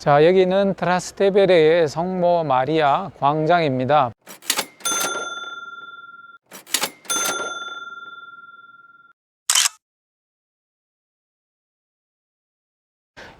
자, 여기는 트라스테베레의 성모 마리아 광장입니다.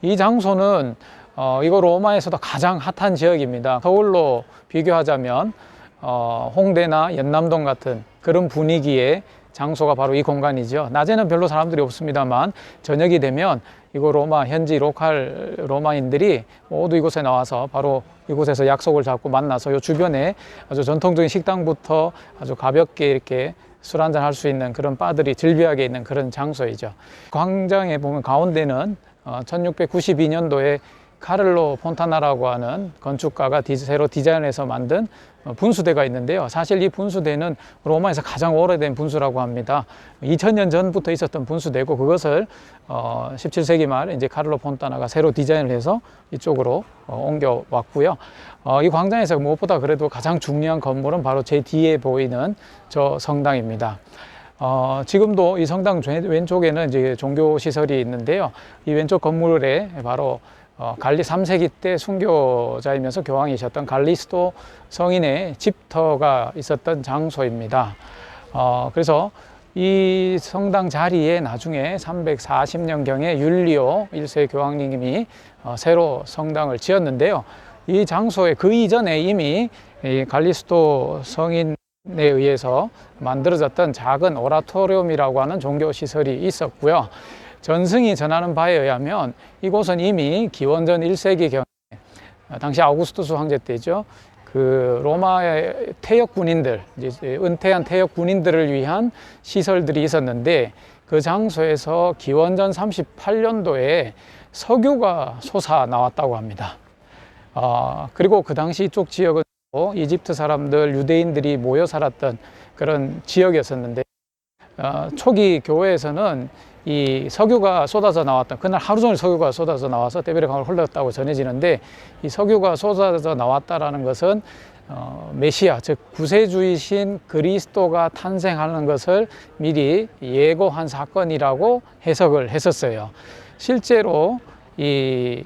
이 장소는 어, 이거 로마에서도 가장 핫한 지역입니다. 서울로 비교하자면 어, 홍대나 연남동 같은 그런 분위기의 장소가 바로 이 공간이죠. 낮에는 별로 사람들이 없습니다만 저녁이 되면 이거 로마 현지 로컬 로마인들이 모두 이곳에 나와서 바로 이곳에서 약속을 잡고 만나서 이 주변에 아주 전통적인 식당부터 아주 가볍게 이렇게 술 한잔 할 수 있는 그런 바들이 즐비하게 있는 그런 장소이죠. 광장에 보면 가운데는 어, 1692년도에 카를로 폰타나라고 하는 건축가가 디- 새로 디자인해서 만든 어, 분수대가 있는데요. 사실 이 분수대는 로마에서 가장 오래된 분수라고 합니다. 2000년 전부터 있었던 분수대고 그것을 어, 17세기 말 이제 카를로 폰타나가 새로 디자인을 해서 이쪽으로 어, 옮겨 왔고요. 어, 이 광장에서 무엇보다 그래도 가장 중요한 건물은 바로 제 뒤에 보이는 저 성당입니다. 어, 지금도 이 성당 왼- 왼쪽에는 이제 종교 시설이 있는데요. 이 왼쪽 건물에 바로 어, 갈리 3세기 때 순교자이면서 교황이셨던 갈리스도 성인의 집터가 있었던 장소입니다. 어, 그래서 이 성당 자리에 나중에 340년경에 율리오 1세 교황님이 어, 새로 성당을 지었는데요. 이 장소에 그 이전에 이미 이 갈리스도 성인 에 의해서 만들어졌던 작은 오라토리움이라고 하는 종교 시설이 있었고요. 전승이 전하는 바에 의하면 이곳은 이미 기원전 1세기경에 당시 아우구스투스 황제 때죠. 그 로마의 퇴역 군인들, 이제 은퇴한 퇴역 군인들을 위한 시설들이 있었는데 그 장소에서 기원전 38년도에 석유가 솟아 나왔다고 합니다. 어, 그리고 그 당시 이쪽 지역은 또 이집트 사람들, 유대인들이 모여 살았던 그런 지역이었었는데 어, 초기 교회에서는 이 석유가 쏟아져 나왔던 그날 하루 종일 석유가 쏟아져 나와서 데베레 강을 흘렀다고 전해지는데 이 석유가 쏟아져 나왔다라는 것은 어, 메시아 즉 구세주이신 그리스도가 탄생하는 것을 미리 예고한 사건이라고 해석을 했었어요. 실제로 이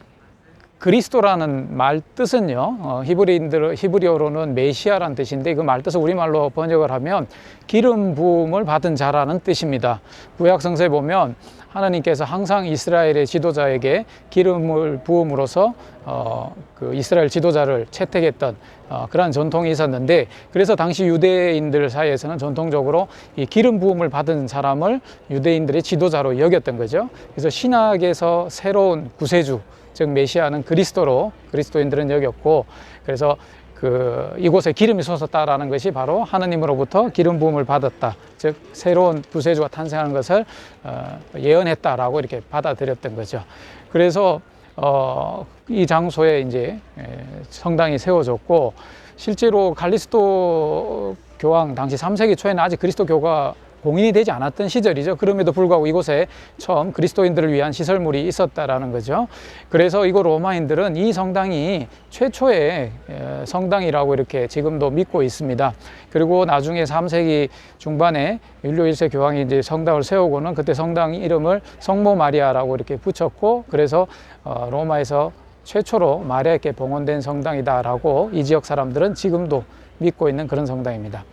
그리스도라는 말 뜻은요, 어, 히브리인들, 히브리어로는 메시아라는 뜻인데 그 말 뜻을 우리말로 번역을 하면 기름 부음을 받은 자라는 뜻입니다. 구약 성서에 보면 하나님께서 항상 이스라엘의 지도자에게 기름을 부음으로써 어, 그 이스라엘 지도자를 채택했던 어, 그러한 전통이 있었는데 그래서 당시 유대인들 사이에서는 전통적으로 이 기름 부음을 받은 사람을 유대인들의 지도자로 여겼던 거죠. 그래서 신학에서 새로운 구세주 즉 메시아는 그리스도로 그리스도인들은 여겼고 그래서 그 이곳에 기름이 솟았다라는 것이 바로 하느님으로부터 기름 부음을 받았다. 즉 새로운 구세주가 탄생하는 것을 어, 예언했다라고 이렇게 받아들였던 거죠. 그래서 어, 이 장소에 이제 에, 성당이 세워졌고 실제로 갈리스도 교황 당시 3세기 초에는 아직 그리스도 교가 공인이 되지 않았던 시절이죠. 그럼에도 불구하고 이곳에 처음 그리스도인들을 위한 시설물이 있었다라는 거죠. 그래서 이곳 로마인들은 이 성당이 최초의 에, 성당이라고 이렇게 지금도 믿고 있습니다. 그리고 나중에 3세기 중반에 율료 1세 교황이 이제 성당을 세우고는 그때 성당 이름을 성모 마리아라고 이렇게 붙였고 그래서 어, 로마에서 최초로 마리아에게 봉헌된 성당이다라고 이 지역 사람들은 지금도 믿고 있는 그런 성당입니다.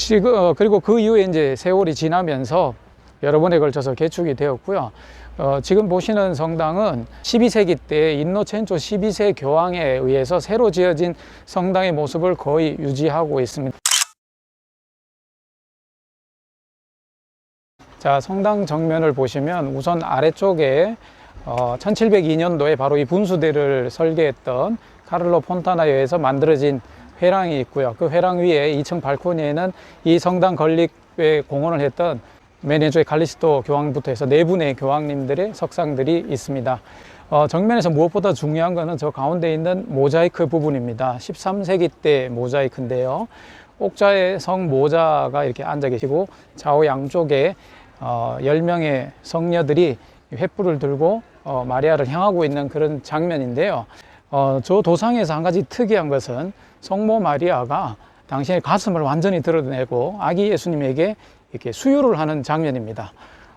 지금 어, 그리고 그 이후에 이제 세월이 지나면서 여러 번에 걸쳐서 개축이 되었고요. 어, 지금 보시는 성당은 12세기 때 인노 첸조 12세 교황에 의해서 새로 지어진 성당의 모습을 거의 유지하고 있습니다. 자, 성당 정면을 보시면 우선 아래쪽에 어, 1702년도에 바로 이 분수대를 설계했던 카를로 폰타나에 의해서 만들어진 회랑이 있고요. 그 회랑 위에 2층 발코니에는 이 성당 건립에 공헌을 했던 메네조의 갈리스토 교황부터 해서 네 분의 교황님들의 석상들이 있습니다. 어, 정면에서 무엇보다 중요한 것은 저 가운데 있는 모자이크 부분입니다. 13세기 때 모자이크인데요. 옥자의 성 모자가 이렇게 앉아 계시고 좌우 양쪽에 어, 10명의 성녀들이 횃불을 들고 어, 마리아를 향하고 있는 그런 장면인데요. 어, 저 도상에서 한 가지 특이한 것은 성모 마리아가 당신의 가슴을 완전히 드러내고 아기 예수님에게 이렇게 수유를 하는 장면입니다.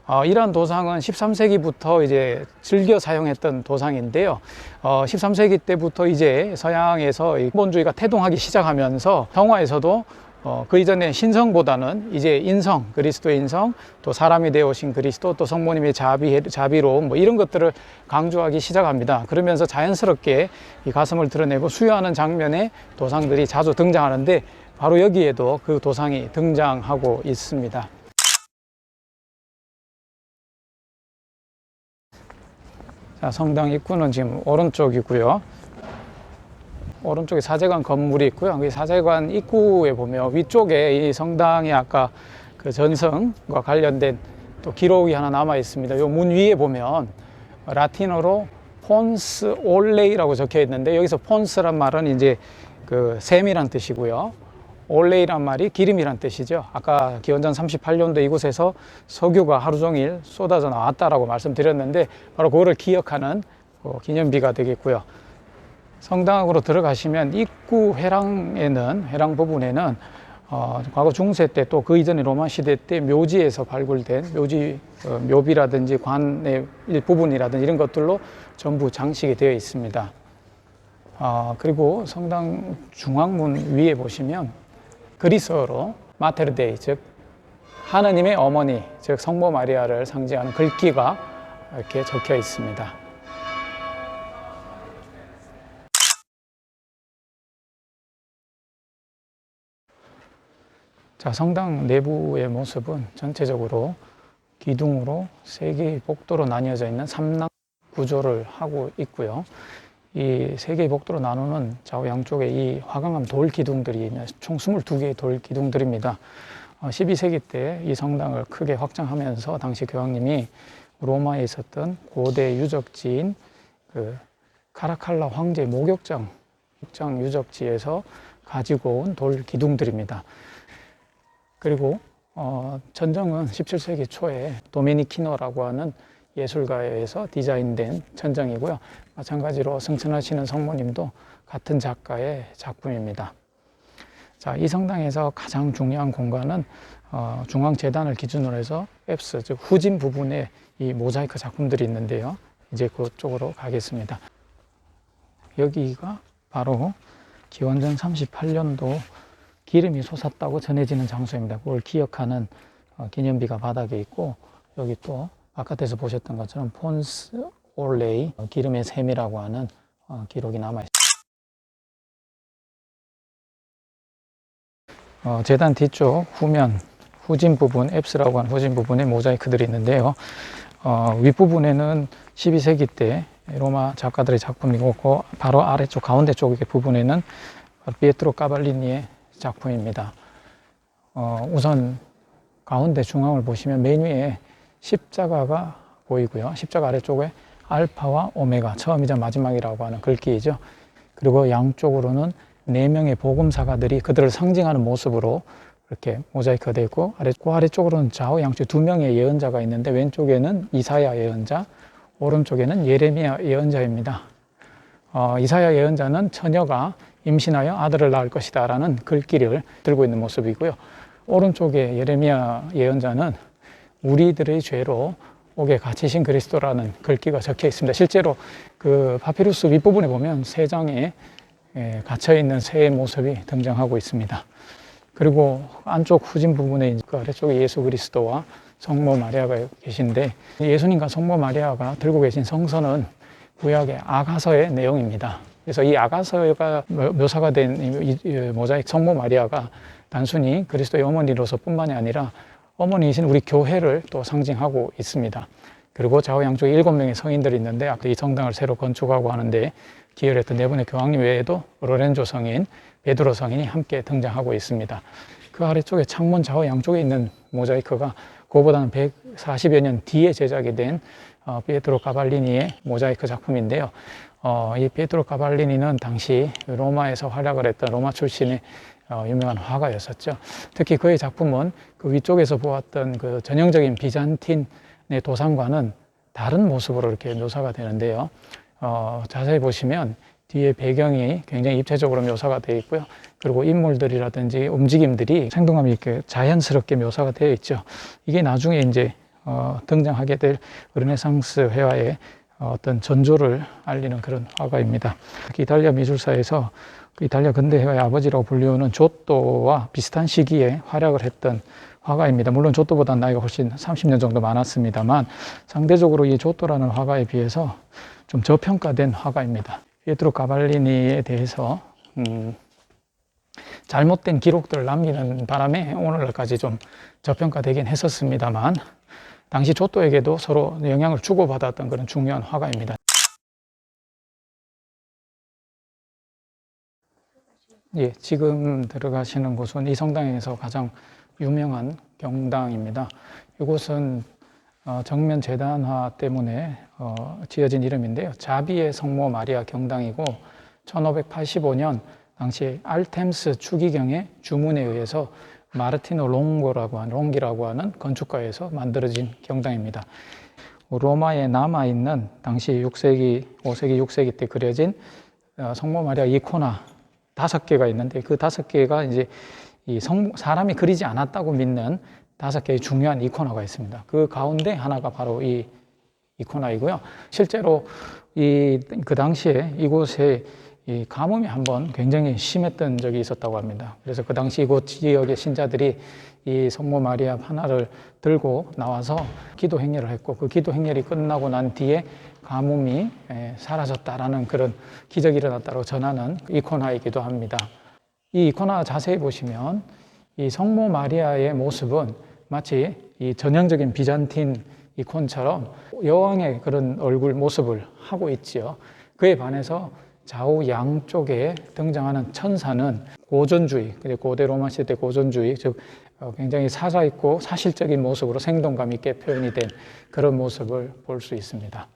어, 이러한 도상은 13세기부터 이제 즐겨 사용했던 도상인데요. 어, 13세기 때부터 이제 서양에서 이 근본주의가 태동하기 시작하면서 성화에서도 어, 그 이전에 신성보다는 이제 인성, 그리스도의 인성, 또 사람이 되어 오신 그리스도, 또 성모님의 자비, 자비로움, 뭐 이런 것들을 강조하기 시작합니다. 그러면서 자연스럽게 이 가슴을 드러내고 수여하는 장면에 도상들이 자주 등장하는데 바로 여기에도 그 도상이 등장하고 있습니다. 자, 성당 입구는 지금 오른쪽이고요. 오른쪽에 사제관 건물이 있고요. 이 사제관 입구에 보면 위쪽에 이 성당이 아까 그 전성과 관련된 또 기록이 하나 남아 있습니다. 요 문 위에 보면 라틴어로 폰스 올레이라고 적혀 있는데 여기서 폰스란 말은 이제 그 샘이란 뜻이고요. 올레이란 말이 기름이란 뜻이죠. 아까 기원전 38년도 이곳에서 석유가 하루 종일 쏟아져 나왔다라고 말씀드렸는데 바로 그거를 기억하는 그 기념비가 되겠고요. 성당으로 들어가시면 입구 회랑에는 회랑 부분에는 어, 과거 중세 때 또 그 이전에 로마 시대 때 묘지에서 발굴된 묘지 어, 묘비라든지 관의 일부분이라든지 이런 것들로 전부 장식이 되어 있습니다. 어, 그리고 성당 중앙문 위에 보시면 그리스어로 마테르데이 즉 하느님의 어머니 즉 성모 마리아를 상징하는 글귀가 이렇게 적혀 있습니다. 자, 성당 내부의 모습은 전체적으로 기둥으로 세 개의 복도로 나뉘어져 있는 삼랑 구조를 하고 있고요. 이 세 개의 복도로 나누는 좌우 양쪽에 이 화강암 돌 기둥들이 총 22개의 돌 기둥들입니다. 어, 12세기 때 이 성당을 크게 확장하면서 당시 교황님이 로마에 있었던 고대 유적지인 그 카라칼라 황제 목욕장 목장 유적지에서 가지고 온 돌 기둥들입니다. 그리고 어, 천정은 17세기 초에 도메니키노라고 하는 예술가에 의해서 디자인된 천정이고요. 마찬가지로 승천하시는 성모님도 같은 작가의 작품입니다. 자, 이 성당에서 가장 중요한 공간은 어, 중앙재단을 기준으로 해서 앱스, 즉 후진 부분에 이 모자이크 작품들이 있는데요. 이제 그쪽으로 가겠습니다. 여기가 바로 기원전 38년도 기름이 솟았다고 전해지는 장소입니다. 그걸 기억하는 어, 기념비가 바닥에 있고 여기 또 바깥에서 보셨던 것처럼 폰스 올레이 어, 기름의 샘이라고 하는 어, 기록이 남아 있습니다. 어, 재단 뒤쪽 후면 후진 부분 앱스라고 하는 후진 부분에 모자이크들이 있는데요. 어, 윗부분에는 12세기 때 로마 작가들의 작품이고 그 바로 아래쪽 가운데 쪽 부분에는 피에트로 까발리니의 작품입니다. 어, 우선 가운데 중앙을 보시면 맨 위에 십자가가 보이고요. 십자가 아래쪽에 알파와 오메가, 처음이자 마지막이라고 하는 글귀이죠. 그리고 양쪽으로는 네 명의 복음사가들이 그들을 상징하는 모습으로 이렇게 모자이크가 되어 있고 아래, 그 아래쪽으로는 좌우 양쪽 두 명의 예언자가 있는데 왼쪽에는 이사야 예언자, 오른쪽에는 예레미야 예언자입니다. 어, 이사야 예언자는 처녀가 임신하여 아들을 낳을 것이다 라는 글귀를 들고 있는 모습이고요. 오른쪽에 예레미야 예언자는 우리들의 죄로 옥에 갇히신 그리스도라는 글귀가 적혀 있습니다. 실제로 그 파피루스 윗부분에 보면 세 장에 예, 갇혀 있는 새의 모습이 등장하고 있습니다. 그리고 안쪽 후진 부분에 그 아래쪽에 예수 그리스도와 성모 마리아가 계신데 예수님과 성모 마리아가 들고 계신 성서는 구약의 아가서의 내용입니다. 그래서 이 아가서가 묘사가 된 모자이크 성모 마리아가 단순히 그리스도의 어머니로서 뿐만이 아니라 어머니이신 우리 교회를 또 상징하고 있습니다. 그리고 좌우 양쪽에 일곱 명의 성인들이 있는데 아까 이 성당을 새로 건축하고 하는데 기여했던 네 분의 교황님 외에도 로렌조 성인, 베드로 성인이 함께 등장하고 있습니다. 그 아래쪽에 창문 좌우 양쪽에 있는 모자이크가 그보다는 140여 년 뒤에 제작이 된 어, 피에트로 가발리니의 모자이크 작품인데요. 어, 이 피에트로 가발리니는 당시 로마에서 활약을 했던 로마 출신의 어, 유명한 화가였었죠. 특히 그의 작품은 그 위쪽에서 보았던 그 전형적인 비잔틴의 도상과는 다른 모습으로 이렇게 묘사가 되는데요. 어, 자세히 보시면 뒤에 배경이 굉장히 입체적으로 묘사가 되어 있고요. 그리고 인물들이라든지 움직임들이 생동감이 이렇게 자연스럽게 묘사가 되어 있죠. 이게 나중에 이제 어, 등장하게 될 르네상스 회화의 어떤 전조를 알리는 그런 화가입니다. 특히 이탈리아 미술사에서 그 이탈리아 근대 회화의 아버지라고 불리우는 조또와 비슷한 시기에 활약을 했던 화가입니다. 물론 조또보다 나이가 훨씬 30년 정도 많았습니다만 상대적으로 이 조또라는 화가에 비해서 좀 저평가된 화가입니다. 피에트로 가발리니에 대해서 음, 잘못된 기록들을 남기는 바람에 오늘날까지 좀 저평가되긴 했었습니다만 당시 조또에게도 서로 영향을 주고받았던 그런 중요한 화가입니다. 예, 지금 들어가시는 곳은 이 성당에서 가장 유명한 경당입니다. 이곳은 어, 정면 재단화 때문에 어, 지어진 이름인데요. 자비의 성모 마리아 경당이고 1585년 당시 알템스 추기경의 주문에 의해서 마르티노 롱고라고 하는 롱기라고 하는 건축가에서 만들어진 경당입니다. 로마에 남아 있는 당시 6세기, 5세기, 6세기 때 그려진 어, 성모 마리아 이코나 다섯 개가 있는데 그 다섯 개가 이제 이 성, 사람이 그리지 않았다고 믿는 다섯 개의 중요한 이코나가 있습니다. 그 가운데 하나가 바로 이 이코나이고요. 실제로 이 그 당시에 이곳에 이 가뭄이 한 번 굉장히 심했던 적이 있었다고 합니다. 그래서 그 당시 이곳 지역의 신자들이 이 성모 마리아 하나를 들고 나와서 기도 행렬을 했고 그 기도 행렬이 끝나고 난 뒤에 가뭄이 에, 사라졌다라는 그런 기적이 일어났다고 전하는 이코나이기도 합니다. 이 이코나 자세히 보시면 이 성모 마리아의 모습은 마치 이 전형적인 비잔틴 이콘처럼 여왕의 그런 얼굴 모습을 하고 있지요. 그에 반해서 좌우 양쪽에 등장하는 천사는 고전주의, 고대 로마 시대 고전주의, 즉 어, 굉장히 사사 있고 사실적인 모습으로 생동감 있게 표현이 된 그런 모습을 볼 수 있습니다.